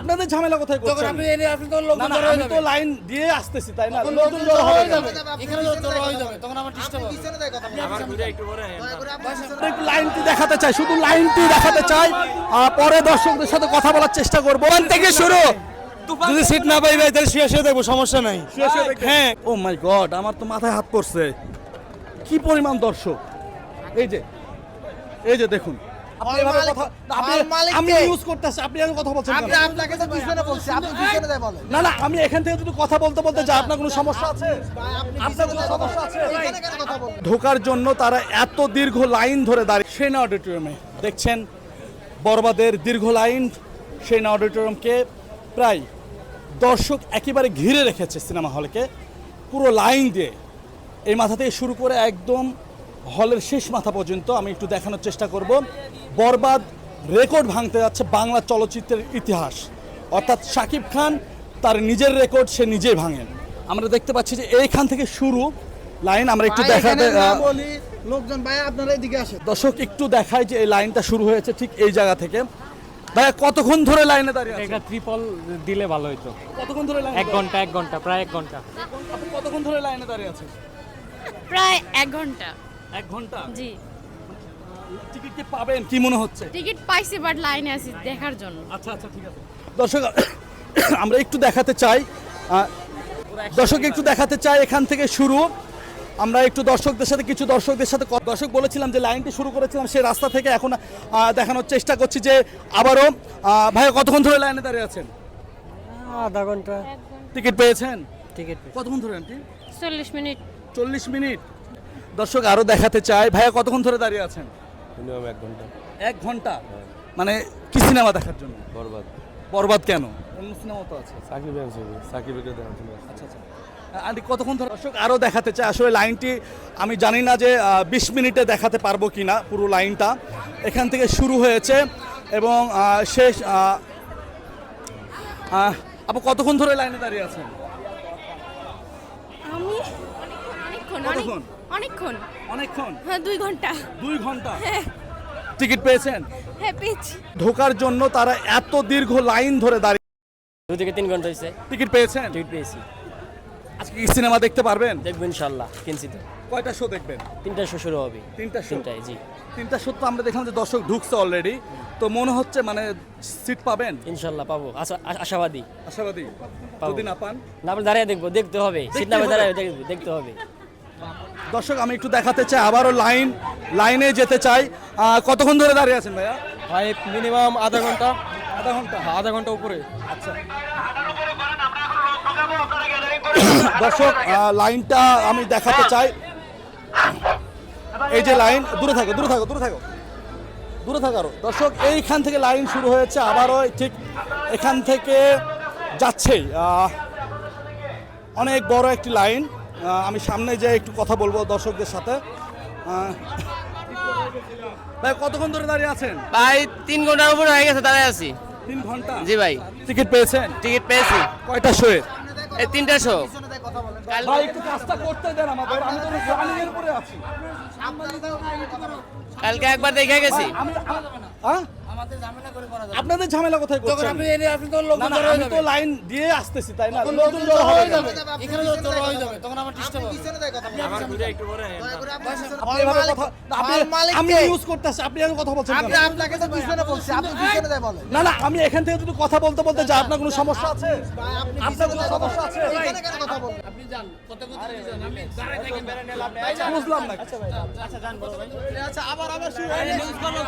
আপনাদের ঝামেলা কোথায় করছেন? আপনি এনে আপনি তো লোক না জড়ো হয়ে আমি যাবে। তো লাইন দিয়ে আসতেছি তাই না? লোকজন জড়ো হয়ে যাবে। এখানে লোক জড়ো হয়ে যাবে তখন আমার ডিস্টার্ব হবে। আমার আমরা একটু লাইনটি দেখাতে চাই শুধু লাইনটি দেখাতে চাই। পরে দর্শকদের সাথে কথা বলার চেষ্টা করব। থেকে শুরু। যদি সিট না পাই ভাই তাহলে শুয়ে শুয়ে দেখব সমস্যা নাই। হ্যাঁ। ও মাই গড আমার তো মাথায় হাত পড়ছে। কি পরিমাণ দর্শক? এই যে এই যে দেখুন। আমি ইউজ করতেছি আপনি কথা বলছেন আপনি আপনাকে তো পিছনে বলছি আপনি পিছনে দেয় বলেন। না না আমি এখান থেকে যদি কথা বলতে বলতে যাই আপনার কোনো সমস্যা আছে? আপনার কোনো সমস্যা ঢোকার জন্য তারা এত দীর্ঘ লাইন ধরে দাঁড়িয়ে সেনা অডিটোরিয়ামে। দেখছেন বরবাদের দীর্ঘ লাইন সেনা অডিটোরিয়ামকে প্রায় দর্শক একেবারে ঘিরে রেখেছে সিনেমা হলকে। পুরো লাইন দিয়ে। এই মাথা থেকে শুরু করে একদম হলের শেষ মাথা পর্যন্ত আমি একটু দেখানোর চেষ্টা করব। বরবাদ রেকর্ড ভাঙতে যাচ্ছে বাংলা চলচ্চিত্রের ইতিহাস। অর্থাৎ শাকিব খান তার নিজের রেকর্ড সে নিজেই ভাঙেন। আমরা দেখতে পাচ্ছি যে এইখান থেকে শুরু লাইন আমরা একটু দেখাতে লোকজন ভাই আপনারা এদিকে আসে দর্শক একটু দেখায় যে এই লাইনটা শুরু হয়েছে ঠিক এই জায়গা থেকে। ভাইয়া কতক্ষণ ধরে লাইনে দাঁড়িয়ে? একটা ট্রিপল দিলে ভালো হতো কতক্ষণ ধরে লাইনে এক ঘণ্টা এক ঘণ্টা প্রায় এক ঘণ্টা। আপনি কতক্ষণ ধরে লাইনে দাঁড়িয়ে আছেন? প্রায় এক ঘণ্টা। এক ঘণ্টা? জি। টিকিট কি পাবেন? কি মনে হচ্ছে? টিকিট পাইছি বাট লাইনে আছি দেখার জন্য। আচ্ছা আচ্ছা ঠিক আছে। দর্শক আমরা একটু দেখাতে চাই। দর্শক একটু দেখাতে চাই এখান থেকে শুরু। আমরা একটু দর্শকদের সাথে কিছু দর্শকদের সাথে দর্শক বলেছিলাম যে লাইনটি শুরু করেছিলাম সেই রাস্তা থেকে এখন দেখানোর চেষ্টা করছি যে আবারও ভাইয়া কতক্ষণ ধরে লাইনে দাঁড়িয়ে আছেন? আধা ঘণ্টা। টিকিট পেয়েছেন? টিকিট কতক্ষণ ধরে আন্টি? চল্লিশ মিনিট। চল্লিশ মিনিট। দর্শক আরও দেখাতে চাই। ভাইয়া কতক্ষণ ধরে দাঁড়িয়ে আছেন? মিনিমাম এক ঘণ্টা। এক ঘণ্টা? মানে কি সিনেমা দেখার জন্য? বরবাদ। বরবাদ কেন? অন্য সিনেমা তো আছে। সাকিব সাকিবকে দেখার জন্য আচ্ছা আচ্ছা। আন্টি কতক্ষণ ধরে দর্শক আরও দেখাতে চাই আসলে লাইনটি আমি জানি না যে বিশ মিনিটে দেখাতে পারব কি না পুরো লাইনটা। এখান থেকে শুরু হয়েছে এবং শেষ আপু কতক্ষণ ধরে লাইনে দাঁড়িয়ে আছেন? আমি অনেকক্ষণ? অনেকক্ষণ। অনেকক্ষণ? হ্যাঁ দুই ঘণ্টা। দুই ঘণ্টা? হ্যাঁ। টিকিট পেয়েছেন? হ্যাঁ পেয়েছি। ঢোকার জন্য তারা এত দীর্ঘ লাইন ধরে দাঁড়িয়ে দু থেকে তিন ঘণ্টা হয়েছে। টিকিট পেয়েছেন? টিকিট পেয়েছি। আজকে কি সিনেমা দেখতে পারবেন? দেখব ইনশাল্লাহ কিনছি কয়টা শো দেখবেন? তিনটা শো শুরু হবে। তিনটা শো? তিনটায় জি। তিনটা শো তো আমরা দেখলাম যে দর্শক ঢুকছে অলরেডি তো মনে হচ্ছে মানে সিট পাবেন? ইনশাল্লাহ পাবো। আশা- আশাবাদী। আশাবাদী? যদি না পান? না আপনি দাঁড়িয়ে দেখব দেখতে হবে। সিট না। দাঁড়িয়ে দেখব দেখতে হবে। দর্শক আমি একটু দেখাতে চাই আবারও লাইন লাইনে যেতে চাই। কতক্ষণ ধরে দাঁড়িয়ে আছেন ভাইয়া? ভাই মিনিমাম আধা ঘণ্টা। আধা ঘণ্টা? হ্যাঁ আধা ঘণ্টা উপরে। আচ্ছা। দর্শক লাইনটা আমি দেখাতে চাই। এই যে লাইন দূরে থাকো দূরে থাকো দূরে থাকো। দূরে থাকো আরও। দর্শক এইখান থেকে লাইন শুরু হয়েছে আবারও ঠিক এখান থেকে যাচ্ছেই। অনেক বড় একটি লাইন। আমি সামনে যে একটু কথা বলব দর্শকদের সাথে। ভাই কতক্ষণ ধরে দাঁড়িয়ে আছেন? ভাই তিন ঘণ্টার উপরে হয়ে গেছে দাঁড়িয়ে আছি। তিন ঘণ্টা? জি ভাই। টিকিট পেয়েছেন? টিকিট পেয়েছি। কয়টা শোয়ে এই তিনটা শো। ভাই একটু কাজটা করতে দেন আমাদের আমি তো রানিং এর উপরে আছি। কালকে একবার দেখে গেছি। আমি হ্যাঁ? আমাদের ঝামেলা করে করা যাবে আপনাদের ঝামেলা কোথায় করছেন? আপনি এনে আপনি তো লোক না হয়ে আমি তো লাইন দিয়ে আসতেছি তাই না? লোকজন জড়ো হয়ে হয়ে যাবে। এখানে জড়ো হয়ে যাবে। তখন আমার ডিস্টার্ব হবে। আপনি হল এভাবে মালিক- কথা না, আপনি হল মালিককে- আমি ইউজ করতেছি আপনি আমি কথা বলছেন আপনি আপনাকে তো পিছনে বলছি আপনি পিছনে দেয় বলেন। না না আমি এখান থেকে যদি কথা বলতে বলতে যা আপনার কোনো সমস্যা আছে? আপনার কোনো সমস্যা আছে? এখানে কেন কথা আচ্ছা, আপনি যান কত কথা যান আপনি দাঁড়ায় থাকেন বুঝলাম না। আচ্ছা ভাই আচ্ছা যান বড় ভাই আচ্ছা আবার আবার শুরু হয়ে নিউজ করো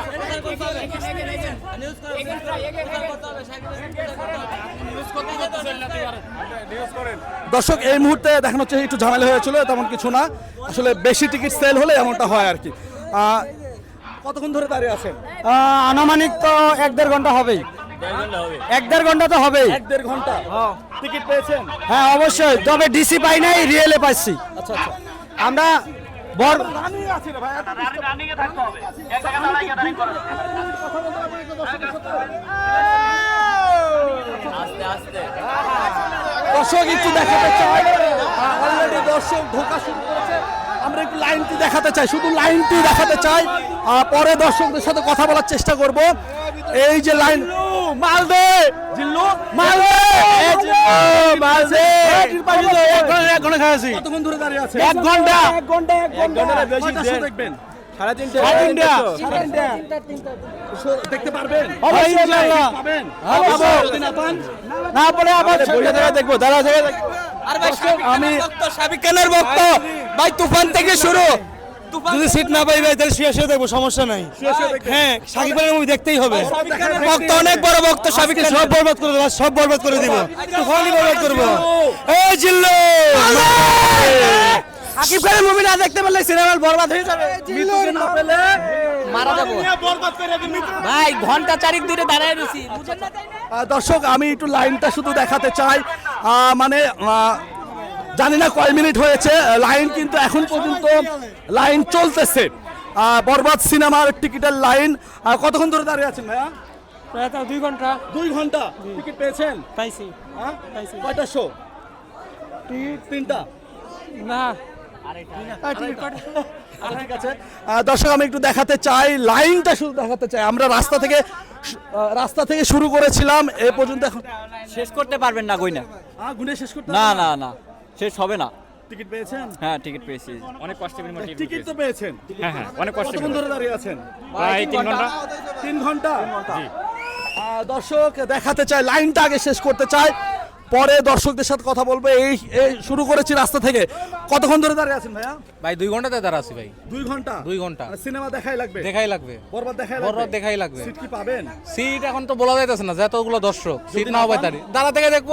দর্শক এই মুহূর্তে দেখানো হচ্ছে একটু ঝামেলা হয়েছিল তেমন কিছু না। আসলে বেশি টিকিট সেল হলে এমনটা হয় আর কি। কতক্ষণ ধরে দাঁড়িয়ে আছেন? আনুমানিক তো এক দেড় ঘণ্টা হবেই। এক দেড় ঘণ্টা তো হবেই। এক দেড় ঘণ্টা। টিকিট পেয়েছেন? হ্যাঁ অবশ্যই। তবে ডিসি পাই নাই রিয়েলে পাচ্ছি আচ্ছা আচ্ছা। আমরা বর রানিং আছে রে ভাই এত দর্শক একটু দেখাতে চাই অলরেডি দর্শক ঢোকা শুরু করেছে। আমরা একটু লাইনটি দেখাতে চাই শুধু লাইনটি দেখাতে চাই। পরে দর্শকদের সাথে কথা বলার চেষ্টা করব। এই যে লাইন মালদে! জিল্লু এক ঘণ্টা এক কতক্ষণ ধরে দাঁড়িয়ে আছে? এক ঘণ্টা। এক ঘণ্টা এক ঘণ্টা। বেশি দেখবেন? সাড়ে তিনটা। Show দেখতে পারবেন? পাবেন। না পান না পরে আবার দেখব দাঁড়া থেকে দেখব। আর ভাই আমি সাবিক খানের ভক্ত। ভাই তুফান থেকে শুরু। যদি সিট না পাই ভাই তাহলে শুয়ে শুয়ে দেখব সমস্যা নাই। হ্যাঁ সাকিব খানের মুভি দেখতেই হবে। ভক্ত অনেক বড় ভক্ত খান সব বরবাদ করে দেবো সব বরবাদ করে দিব। তুফানই বরবাদ করব। এই জিল্লু! সাকিব খানের মুভি না দেখতে পারলে সিনেমা বরবাদ হয়ে যাবে। না পেলে মারা যাব। ভাই ঘণ্টা চারিক দূরে দাঁড়ায় রয়েছি। বুঝেন না আহ, দর্শক আমি একটু লাইনটা শুধু দেখাতে চাই। মানে জানি না কয় মিনিট হয়েছে লাইন কিন্তু এখন পর্যন্ত লাইন চলতেছে। বরবাদ সিনেমার টিকিটের লাইন। কতক্ষণ ধরে দাঁড়িয়ে আছেন ভাইয়া? প্রায় তাও দুই ঘণ্টা। দুই ঘণ্টা টিকিট পেয়েছেন? পাইছি। হ্যাঁ? কয়টা শো তিনটা? না। আছে। আহ, দর্শক আমি একটু দেখাতে চাই লাইনটা শুধু দেখাতে চাই। আমরা রাস্তা থেকে রাস্তা থেকে শুরু করেছিলাম এ পর্যন্ত এখন শেষ করতে পারবেন না কই না গুনে শেষ করতে না? না না। শেষ হবে না। টিকিট পেয়েছেন? হ্যাঁ টিকিট পেয়েছি। অনেক কষ্টে বিনিময়ে টিকিট টিকিট তো পেয়েছেন। হ্যাঁ হ্যাঁ অনেক কষ্টে কতক্ষণ ধরে দাঁড়িয়ে আছেন? প্রায় তিন ঘণ্টা। তিন ঘণ্টা? আহ, দর্শক দেখাতে চাই লাইনটা আগে শেষ করতে চাই। পরে দর্শকদের সাথে কথা বলব। এই এই শুরু করেছি রাস্তা থেকে। কতক্ষণ ধরে দাঁড়িয়ে আছেন ভাইয়া? ভাই দুই ঘন্টাতে দাঁড়া আছি ভাই। দুই ঘণ্টা? দুই ঘণ্টা। সিনেমা দেখাই লাগবে? দেখাই লাগবে। বরবাদ দেখাই লাগবে? বরবাদ দেখাই লাগবে। সিট কি পাবেন? সিট এখন তো বলা যাইতেছে না যতগুলো দর্শক সিট নাও পাই তারি দাঁড়া থেকে দেখব।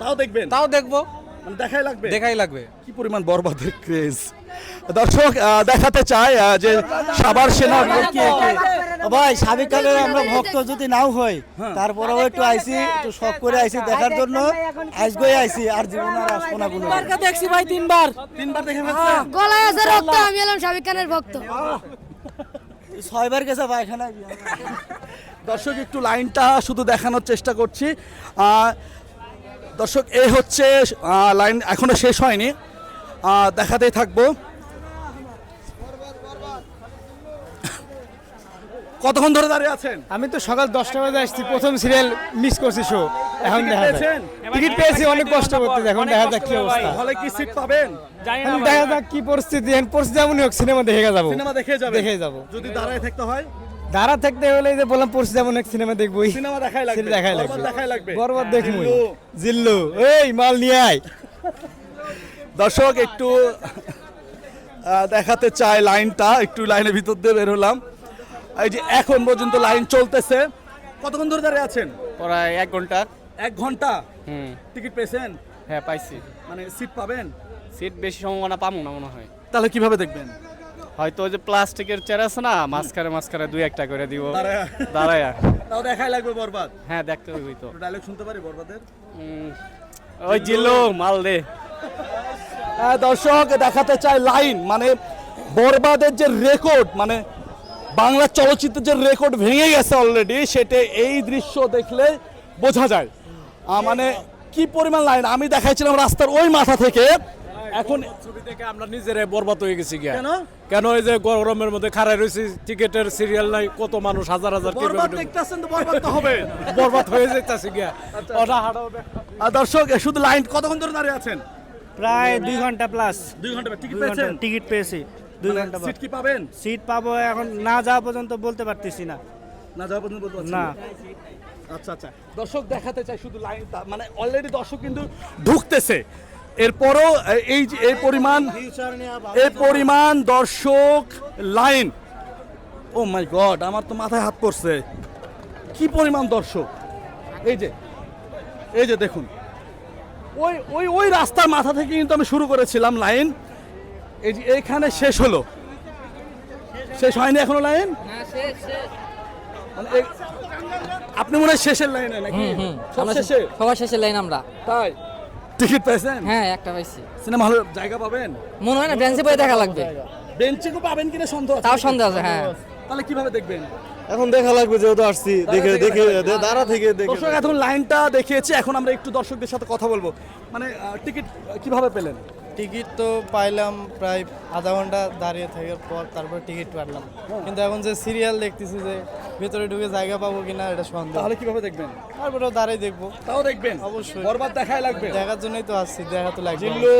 তাও দেখবেন? তাও দেখব। দেখাই লাগবে? দেখাই লাগবে। কি পরিমাণ বরবাদের ক্রেজ দর্শক দেখাতে চাই যে সাবার সেনা ভাই সাবিক খানের আমরা ভক্ত যদি নাও হই তারপরেও একটু আইসি একটু শখ করে আইসি দেখার জন্য। আজগই আইসি আর জীবনে আর আসব না কোনো দেখছি ভাই তিনবার তিনবার দেখে গলায় আছে রক্ত আমি এলাম খানের ভক্ত। ছয়বার গেছে দর্শক একটু লাইনটা শুধু দেখানোর চেষ্টা করছি। আহ, দর্শক এই হচ্ছে লাইন এখনও শেষ হয়নি। দেখাতেই থাকব। কতক্ষণ ধরে দাঁড়িয়ে আছেন? আমি তো সকাল দশটা বাজে আসছি প্রথম সিরিয়াল মিস করছি শো এখন টিকিট দেখা টিকিট পেয়েছি অনেক কষ্ট করতে এখন দেখা যাক কি অবস্থা। হলে কি সিট পাবেন? দেখা যাক কি পরিস্থিতি এখন পরিস্থিতি যেমনই হোক সিনেমা দেখে যাব। সিনেমা দেখে যাবেন। দেখে যাব। যদি দাঁড়ায় থাকতে হয়। দাঁড়া থাকতে হলে যে বললাম পরিস্থিতি যেমন এক সিনেমা দেখবোই সিনেমা দেখাই লাগবে দেখাই লাগবে। দেখাই লাগবে। বরবাদ দেখবই জিল্লু। জিল্লু এই মাল নিয়ে আয়। দর্শক একটু দেখাতে চাই লাইনটা একটু লাইনের ভিতর দিয়ে বের হলাম। এই যে এখন পর্যন্ত লাইন চলতেছে। কতক্ষণ ধরে দাঁড়িয়ে আছেন? প্রায় এক ঘণ্টা। এক ঘণ্টা? হুম। টিকিট পেয়েছেন? হ্যাঁ পাইছি। মানে সিট পাবেন? সিট বেশি সম্ভাবনা পাবো না মনে হয়। তাহলে কীভাবে দেখবেন? হয়তো ওই যে প্লাস্টিকের চেয়ার আছে না মাঝখানে মাঝখানে দুই একটা করে দিব। দাঁড়ায়া। দাঁড়ায়া। তাও দেখাই লাগবে বরবাদ। হ্যাঁ দেখতে হইবই তো। ডায়লগ শুনতে পারি বরবাদের? ওই জিল্লু মাল দে। হ্যাঁ, দর্শক দেখাতে চাই লাইন মানে বরবাদের যে রেকর্ড মানে বাংলা চলচ্চিত্রের যে রেকর্ড ভেঙে গেছে অলরেডি সেটা এই দৃশ্য দেখলে বোঝা যায়। মানে কি পরিমাণ লাইন? আমি দেখাইছিলাম রাস্তার ওই মাথা থেকে। এখন ছবি থেকে আমরা নিজেরাই বরবাদ হয়ে গেছি গিয়া। কেন এই যে গরমের মধ্যে খাড়াই রয়েছি? টিকেটের সিরিয়াল নাই কত মানুষ হাজার হাজার বরবাদ দেখতেছেন তো বরবাদ হবে। বরবাদ হয়ে যাইতাছে গিয়া। ওটা হাঁটাও দর্শক শুধু লাইন কতক্ষণ ধরে দাঁড়িয়ে আছেন? প্রায় দুই ঘণ্টা প্লাস দুই ঘণ্টা টিকিট পেয়েছেন? টিকিট পেয়েছি। দুই মানে ঘণ্টা সিট কি পাবেন? সিট পাবো এখন না যাওয়া পর্যন্ত বলতে পারতেছি না। না যাওয়া পর্যন্ত বলতে না। আচ্ছা আচ্ছা। দর্শক দেখাতে চাই শুধু লাইন মানে অলরেডি দর্শক কিন্তু ঢুকতেছে। এরপরও এই যে এই পরিমাণ এই পরিমাণ দর্শক লাইন। ও মাই গড আমার তো মাথায় হাত পড়ছে। কি পরিমাণ দর্শক? এই যে এই যে দেখুন। ওই ওই ওই রাস্তার মাথা থেকে কিন্তু আমি শুরু করেছিলাম লাইন। এই যে এইখানে শেষ হলো। শেষ হয়নি এখনও লাইন? মানে আপনি মনে হয় শেষের লাইনে নাকি? সব শেষে? সবার শেষের লাইন আমরা। তাই? টিকিট পাইছেন? হ্যাঁ একটা পাইছি। সিনেমা হলে জায়গা পাবেন? মনে হয় না বেঞ্চে বসে দেখা লাগবে। বেঞ্চে কো পাবেন কিনা সন্দেহ তাও সন্দেহ আছে হ্যাঁ। তাহলে কীভাবে দেখবেন? এখন দেখা লাগবে যেহেতু আসছি। দেখে দেখে দাঁড়া থেকে দেখে দর্শক এখন লাইনটা দেখিয়েছি এখন আমরা একটু দর্শকদের সাথে কথা বলব। মানে টিকিট কীভাবে পেলেন? টিকিট তো পাইলাম প্রায় আধা ঘণ্টা দাঁড়িয়ে থাকার পর তারপর টিকিট পারলাম কিন্তু এখন যে সিরিয়াল দেখতেছি যে ভেতরে ঢুকে জায়গা পাবো কিনা এটা সন্দেহ। তাহলে কীভাবে দেখবেন? তারপরেও দাঁড়াই দেখব। তাও দেখবেন? অবশ্যই। বরবাদ দেখাই লাগবে? দেখার জন্যই তো আসছি দেখা তো লাগবে। জিল্লু।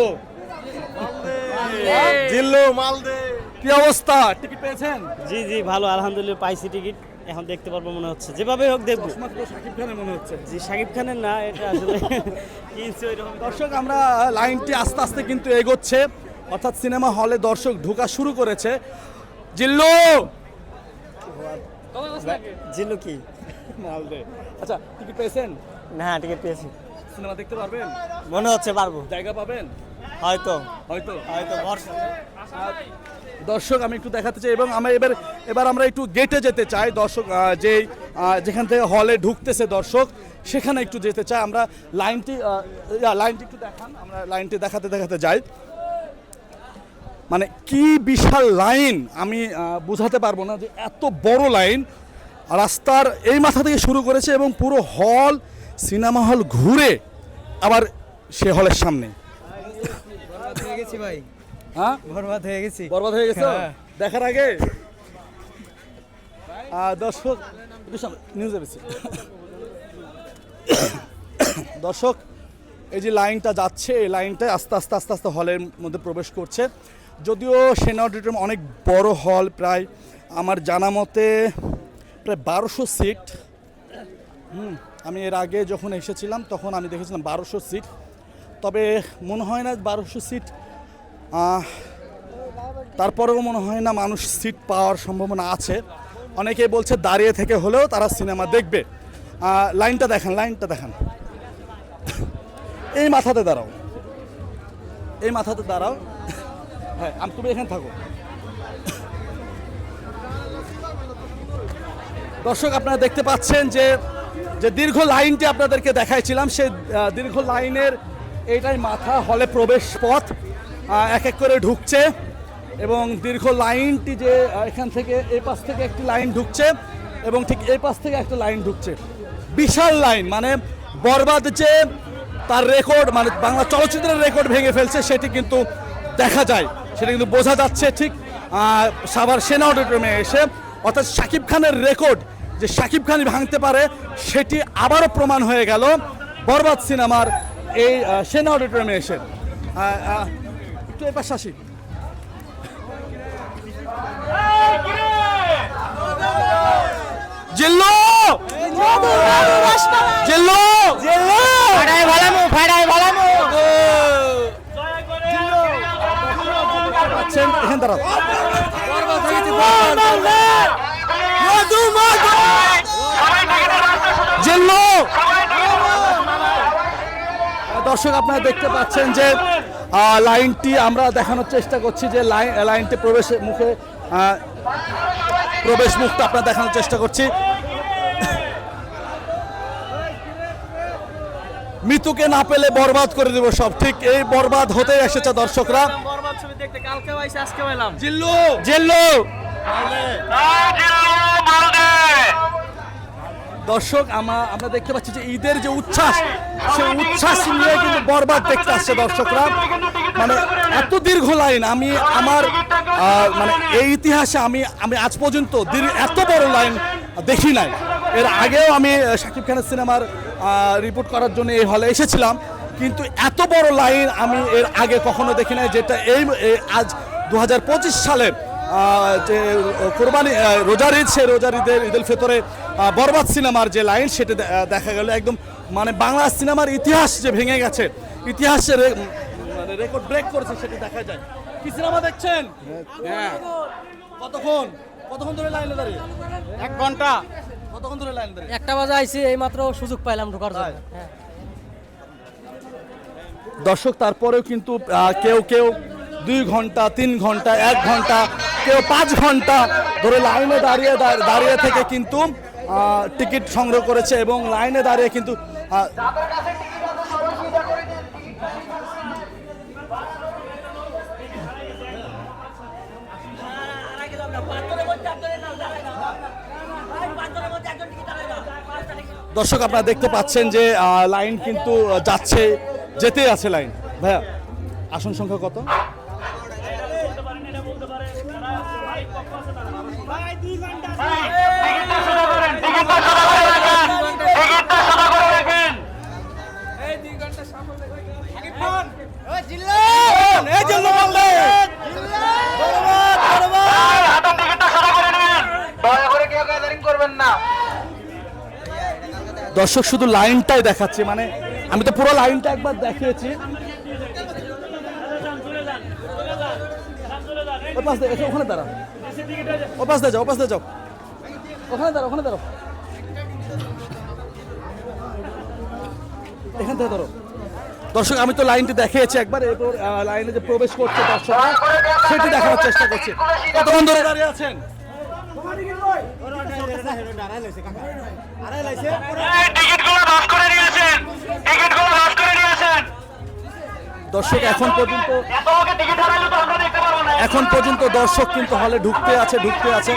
জিল্লু মালদে। কি অবস্থা? টিকিট পেয়েছেন? জি জি ভালো আলহামদুলিল্লাহ পাইছি টিকিট। এখন দেখতে পারব মনে হচ্ছে। যেভাবে হোক দেখব। শাকিব খানের মনে হচ্ছে। জি শাকিব খানের না এটা আসলে কিনছি দর্শক আমরা লাইনটি আস্তে আস্তে কিন্তু এগোচ্ছে। অর্থাৎ সিনেমা হলে দর্শক ঢোকা শুরু করেছে। জিল্লু! জিল্লু কি? আচ্ছা টিকিট পেয়েছেন? না টিকিট পেয়েছি। সিনেমা দেখতে পারবেন? মনে হচ্ছে পারব। জায়গা পাবেন? হয়তো। হয়তো। হয়তো ভরসা দর্শক আমি একটু দেখাতে চাই এবং আমরা এবার এবার আমরা একটু গেটে যেতে চাই। দর্শক আহ, যে যেখান থেকে হলে ঢুকতেছে দর্শক সেখানে একটু যেতে চাই। আমরা লাইনটি লাইনটি একটু দেখান। আমরা লাইনটি দেখাতে দেখাতে যাই। মানে কি বিশাল লাইন আমি বোঝাতে পারব না যে এত বড় লাইন রাস্তার এই মাথা থেকে শুরু করেছে এবং পুরো হল সিনেমা হল ঘুরে আবার সে হলের সামনে। ভাই। হ্যাঁ? বরবাদ হয়ে গেছি। বরবাদ হয়ে গেছে? হ্যাঁ। দেখার আগে? দর্শক নিউজে বেশি। দর্শক এই যে লাইনটা যাচ্ছে এই লাইনটা আস্তে আস্তে আস্তে আস্তে হলের মধ্যে প্রবেশ করছে। যদিও সেনা অডিটোরিয়াম অনেক বড় হল প্রায় আমার জানা মতে প্রায় বারোশো সিট। হুম আমি এর আগে যখন এসেছিলাম তখন আমি দেখেছিলাম বারোশো সিট। তবে মনে হয় না বারোশো সিট তারপরেও মনে হয় না মানুষ সিট পাওয়ার সম্ভাবনা আছে। অনেকেই বলছে দাঁড়িয়ে থেকে হলেও তারা সিনেমা দেখবে। লাইনটা দেখান লাইনটা দেখান। এই মাথাতে দাঁড়াও। এই মাথাতে দাঁড়াও। হ্যাঁ আমি তুমি এখানে থাকো। দর্শক, আপনারা দেখতে পাচ্ছেন যে যে দীর্ঘ লাইনটি আপনাদেরকে দেখাইছিলাম, সেই দীর্ঘ লাইনের এইটাই মাথা, হলে প্রবেশ পথ। এক এক করে ঢুকছে এবং দীর্ঘ লাইনটি যে এখান থেকে এই পাশ থেকে একটি লাইন ঢুকছে এবং ঠিক এই পাশ থেকে একটা লাইন ঢুকছে। বিশাল লাইন মানে বরবাদ যে তার রেকর্ড মানে বাংলা চলচ্চিত্রের রেকর্ড ভেঙে ফেলছে, সেটি কিন্তু দেখা যায়। সেটা কিন্তু বোঝা যাচ্ছে ঠিক সাভার সেনা অডিটোরিয়ামে এসে। অর্থাৎ শাকিব খানের রেকর্ড, যে শাকিব খানই ভাঙতে পারে, সেটি আবারও প্রমাণ হয়ে গেল বরবাদ সিনেমার এই সেনা অডিটোরিয়ামে এসে। একটু এ পাশে আসি। জিল্লু! জিল্লু! ফাড়াই ভালামু ফাড়াই ভালামু আছেন এখানে দাঁড়াও। জিল্লু! দর্শক আপনারা দেখতে পাচ্ছেন যে লাইনটি আমরা দেখানোর চেষ্টা করছি যে লাইন লাইনটি প্রবেশ মুখে প্রবেশ মুখটা আপনারা দেখানোর চেষ্টা করছি। মৃত্যুকে না পেলে বরবাদ করে দেবো সব। ঠিক এই বরবাদ হতে এসেছে দর্শকরা। জিল্লু! জিল্লু! দর্শক, আমা আমরা দেখতে পাচ্ছি যে ঈদের যে উচ্ছ্বাস, সেই উচ্ছ্বাস নিয়ে কিন্তু বরবাদ দেখতে আসছে দর্শকরা। মানে এত দীর্ঘ লাইন, আমি আমার মানে এই ইতিহাসে আমি আমি আজ পর্যন্ত এত বড় লাইন দেখি নাই। এর আগেও আমি শাকিব খানের সিনেমার রিপোর্ট করার জন্য এই হলে এসেছিলাম। কিন্তু এত বড় লাইন আমি এর আগে কখনো দেখি নাই, যেটা এই আজ দু হাজার পঁচিশ সালে যে কোরবানি রোজার ঈদ সে রোজার ঈদের, ঈদুল ফিতরে বরবাদ সিনেমার যে লাইন সেটা দেখা গেল একদম মানে বাংলা সিনেমার ইতিহাস যে ভেঙে গেছে ইতিহাসে মানে রেকর্ড ব্রেক করেছে সেটা দেখা যায়। কি সিনেমা দেখছেন? হ্যাঁ। কতক্ষণ? কতক্ষণ ধরে লাইনে দাঁড়িয়ে? এক ঘণ্টা। কতক্ষণ ধরে লাইনে দাঁড়িয়ে? একটা বাজে আইছি এই মাত্র সুযোগ পাইলাম ঢোকার জন্য। হ্যাঁ। দর্শক তারপরেও কিন্তু কেউ কেউ দুই ঘণ্টা তিন ঘণ্টা এক ঘণ্টা কেউ পাঁচ ঘণ্টা ধরে লাইনে দাঁড়িয়ে দাঁড়িয়ে থেকে কিন্তু টিকিট সংগ্রহ করেছে এবং লাইনে দাঁড়িয়ে কিন্তু দর্শক আপনারা দেখতে পাচ্ছেন যে লাইন কিন্তু যাচ্ছে যেতে আছে লাইন। ভাইয়া, আসন সংখ্যা কত? দর্শক শুধু লাইনটাই দেখাচ্ছে মানে আমি তো পুরো লাইনটা একবার দেখিয়েছি। ওই পাশ দিয়ে ওখানে দাঁড়াও। ও পাশ দিয়ে যাও ও পাশ দিয়ে যাও। ওখানে দাঁড়াও ওখানে দাঁড়াও। এখান থেকে ধরো। দর্শক, আমি তো লাইনটি দেখিয়েছি একবার, এরপর লাইনে যে প্রবেশ করছে দর্শক, সেটি দেখানোর চেষ্টা করছি। কতক্ষণ ধরে দাঁড়িয়ে আছেন? দর্শক এখন পর্যন্ত এখন পর্যন্ত দর্শক কিন্তু হলে ঢুকতে আছে ঢুকতে আছে।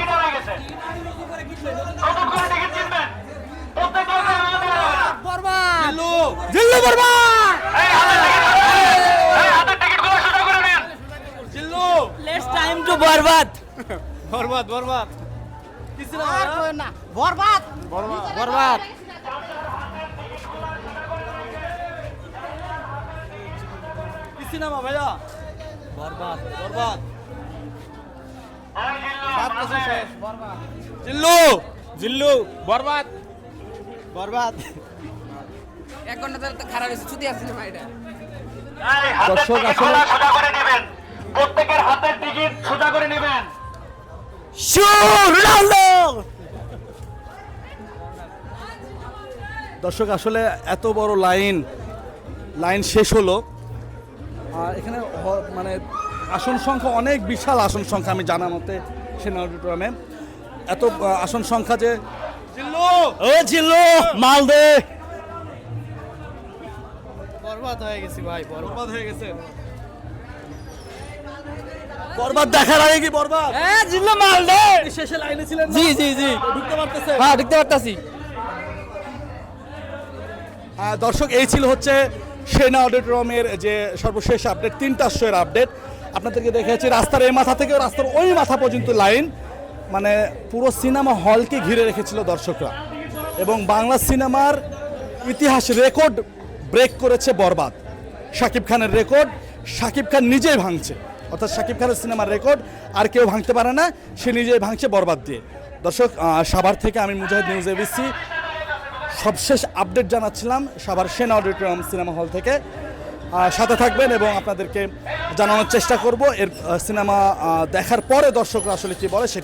Jillu. Varma let's time to Borbaad. Borbaad Borbaad. Borbaad. Borbaad. Cinema ভাইয়া। বরবাদ বরবাদ। জিল্লু জিল্লু বরবাদ। বরবাদ। এক ঘণ্টা ধরে তো খারাপ হয়েছে ছুটি আসছিল ভাইটা। দর্শক আসলে দর্শক আসলে এত বড় লাইন লাইন শেষ হলো। আর এখানে মানে আসন সংখ্যা অনেক বিশাল আসন সংখ্যা আমি জানা মতে সেনা অডিটোরিয়ামে এত আসন সংখ্যা যে ও জিল্লু মাল দে বরবাদ হয়ে গেছি ভাই বরবাদ হয়ে গেছে। বরবাদ দেখার আগে কি বরবাদ? হ্যাঁ মাল দে। শেষে লাইনে ছিলেন জি জি জি। ঢুকতে পারতেছে। হ্যাঁ দেখতে পারতাছি। দর্শক এই ছিল হচ্ছে সেনা অডিটোরিয়ামের যে সর্বশেষ আপডেট তিনটা শোয়ের আপডেট। আপনাদেরকে দেখেছি রাস্তার এই মাথা থেকে রাস্তার ওই মাথা পর্যন্ত লাইন। মানে পুরো সিনেমা হলকে ঘিরে রেখেছিল দর্শকরা। এবং বাংলা সিনেমার ইতিহাস রেকর্ড ব্রেক করেছে বরবাদ। শাকিব খানের রেকর্ড শাকিব খান নিজেই ভাঙছে। অর্থাৎ শাকিব খানের সিনেমার রেকর্ড আর কেউ ভাঙতে পারে না, সে নিজেই ভাঙছে বরবাদ দিয়ে। দর্শক সাভার থেকে আমি মুজাহিদ নিউজ এবিসি। সবশেষ update জানাচ্ছিলাম Savar Sen auditorium cinema hall থেকে। সাথে থাকবেন এবং আপনাদেরকে জানানোর চেষ্টা করব। এর সিনেমা দেখার পরে দর্শকরা আসলে কি বলে